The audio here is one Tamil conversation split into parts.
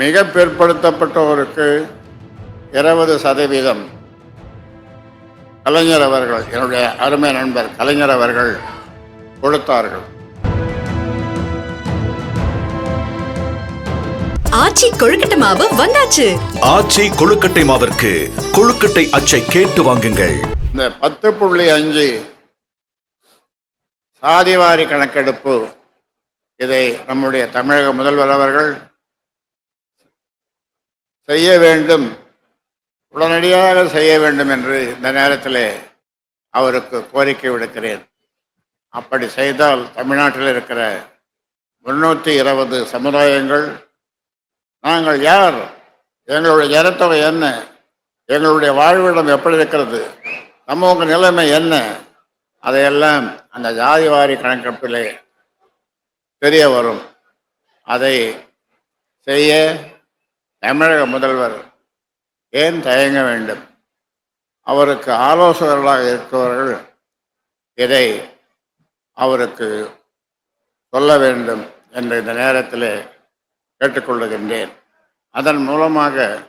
மிக பிற்படுத்தப்பட்டோருக்கு இருபது சதவீதம் கலைஞர் அவர்கள் என்னுடைய அருமை நண்பர் கலைஞர் அவர்கள் கொடுத்தார்கள். ஆச்சி கொழுக்கட்டை மாவு வந்தாச்சு. ஆச்சி கொழுக்கட்டை மாவிற்கு கொழுக்கட்டை அச்சை கேட்டு வாங்குங்கள். இந்த பத்து புள்ளி அஞ்சு சாதிவாரி கணக்கெடுப்பு இதை நம்முடைய தமிழக முதல்வர் அவர்கள் செய்ய வேண்டும். உடனடியாக செய்ய வேண்டும் என்று இந்த நேரத்தில் அவருக்கு கோரிக்கை விடுக்கிறேன். அப்படி செய்தால் தமிழ்நாட்டில் இருக்கிற முன்னூற்றி இருபது சமுதாயங்கள் நாங்கள் யார் எங்களுடைய ஜனத்தொகை என்ன எங்களுடைய வாழ்விடம் எப்படி இருக்கிறது சமூக நிலைமை என்ன அதையெல்லாம் அந்த ஜாதிவாரி கணக்கெடுப்பிலே தெரிய வரும். அதை செய்ய தமிழக முதல்வர் ஏன் தயங்க வேண்டும்? அவருக்கு ஆலோசகர்களாக இருப்பவர்கள் இதை அவருக்கு சொல்ல வேண்டும் என்று இந்த நேரத்தில் கேட்டுக்கொள்ளுகின்றேன். அதன் மூலமாக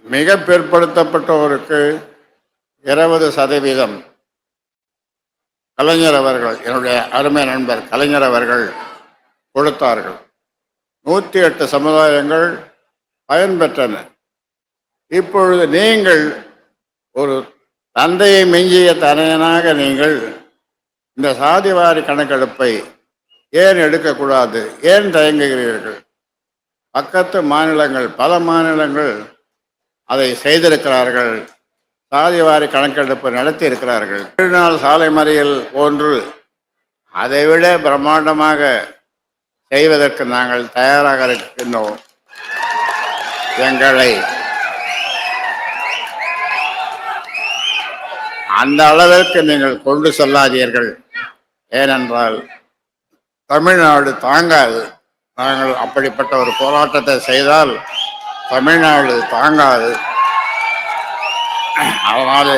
மிக பிற்படுத்தப்பட்டோருக்கு இருபது சதவீதம் கலைஞர் அவர்கள் என்னுடைய அருமை நண்பர் கலைஞர் அவர்கள் கொடுத்தார்கள். நூற்றி எட்டு சமுதாயங்கள் பயன்பெற்றன. இப்பொழுது நீங்கள் ஒரு தந்தையை மிஞ்சிய தனையனாக நீங்கள் இந்த சாதிவாரி கணக்கெடுப்பை ஏன் எடுக்கக்கூடாது? ஏன் தயங்குகிறீர்கள்? பக்கத்து மாநிலங்கள் பல மாநிலங்கள் அதை செய்திருக்கிறார்கள். சாதிவாரி கணக்கெடுப்பு நடத்தி இருக்கிறார்கள் திருநாள் சாலை மறியல் போன்று அதைவிட பிரம்மாண்டமாக செய்வதற்கு நாங்கள் தயாராக இருக்கின்றோம். எங்களை அந்த அளவிற்கு நீங்கள் கொண்டு செல்லாதீர்கள். ஏனென்றால் தமிழ்நாடு தாங்காது. நாங்கள் அப்படிப்பட்ட ஒரு போராட்டத்தை செய்தால் தமிழ்நாடு தாங்காது. அதனால்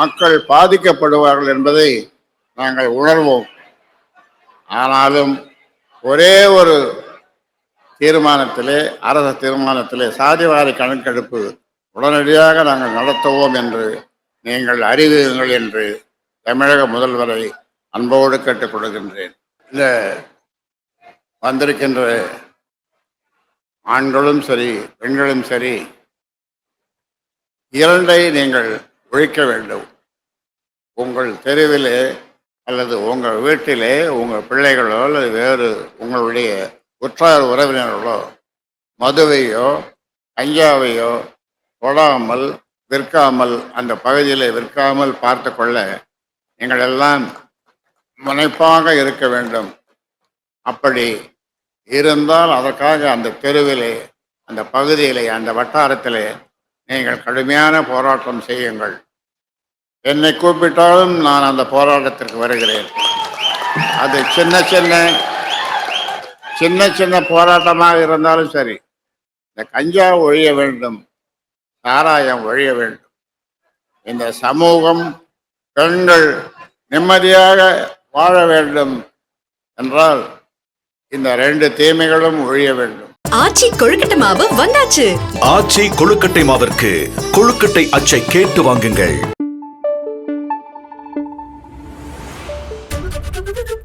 மக்கள் பாதிக்கப்படுவார்கள் என்பதை நாங்கள் உணர்வோம். ஆனாலும் ஒரே ஒரு தீர்மானத்திலே அரச தீர்மானத்திலே சாதிவாரி கணக்கெடுப்பு உடனடியாக நாங்கள் நடத்துவோம் என்று நீங்கள் அறிவியுங்கள் என்று தமிழக முதல்வரை அன்போடு கேட்டுக்கொள்கின்றேன் இந்த வந்திருக்கின்ற ஆண்களும் சரி பெண்களும் சரி இரண்டை நீங்கள் ஒழிக்க வேண்டும். உங்கள் தெருவிலே அல்லது உங்கள் வீட்டிலே உங்கள் பிள்ளைகளோ அல்லது வேறு உங்களுடைய உற்றார் உறவினர்களோ மதுவையோ கஞ்சாவையோ தொடாமல் விற்காமல் அந்த பகுதியில் விற்காமல் பார்த்து கொள்ள நீங்கள் எல்லாம் முனைப்பாக இருக்க வேண்டும். அப்படி இருந்தால் அதற்காக அந்த தெருவிலே அந்த பகுதியிலே அந்த வட்டாரத்திலே நீங்கள் கடுமையான போராட்டம் செய்யுங்கள். என்னை கூப்பிட்டாலும் நான் அந்த போராட்டத்திற்கு வருகிறேன். அது சின்ன சின்ன சின்ன சின்ன போராட்டமாக இருந்தாலும் சரி இந்த கஞ்சா ஒழிய வேண்டும் சாராயம் ஒழிய வேண்டும். இந்த சமூகம் பெண்கள் நிம்மதியாக வாழ வேண்டும் என்றால் இந்த ரெண்டு தீமைகளும் ஒழிய வேண்டும். ஆச்சி கொழுக்கட்டை மாவு வந்தாச்சு. ஆச்சி கொழுக்கட்டை மாவிற்கு கொழுக்கட்டை அச்சை கேட்டு வாங்குங்கள்.